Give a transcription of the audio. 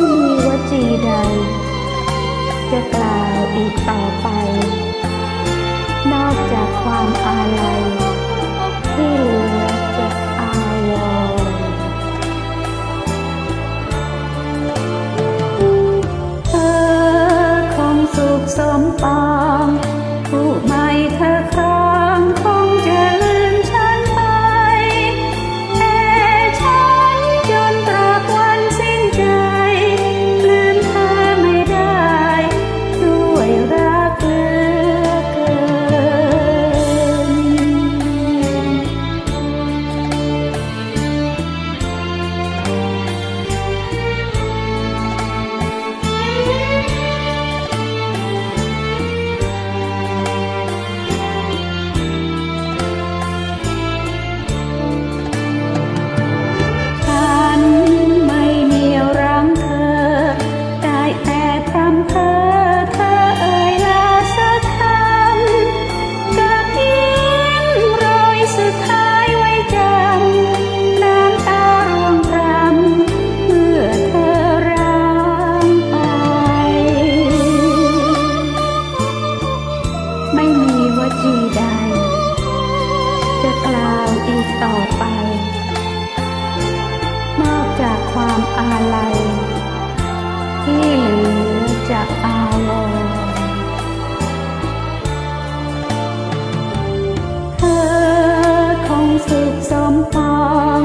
ไมีวจีใด จะกล่าวอีกต่อไป นอกจากความอาลัยที่เหลือจะอาวรเธอคงสุขสมปอง ต่อไป นอกจากความอาลัย ที่เหลือจากอาวรเธอคงสุขสมปอง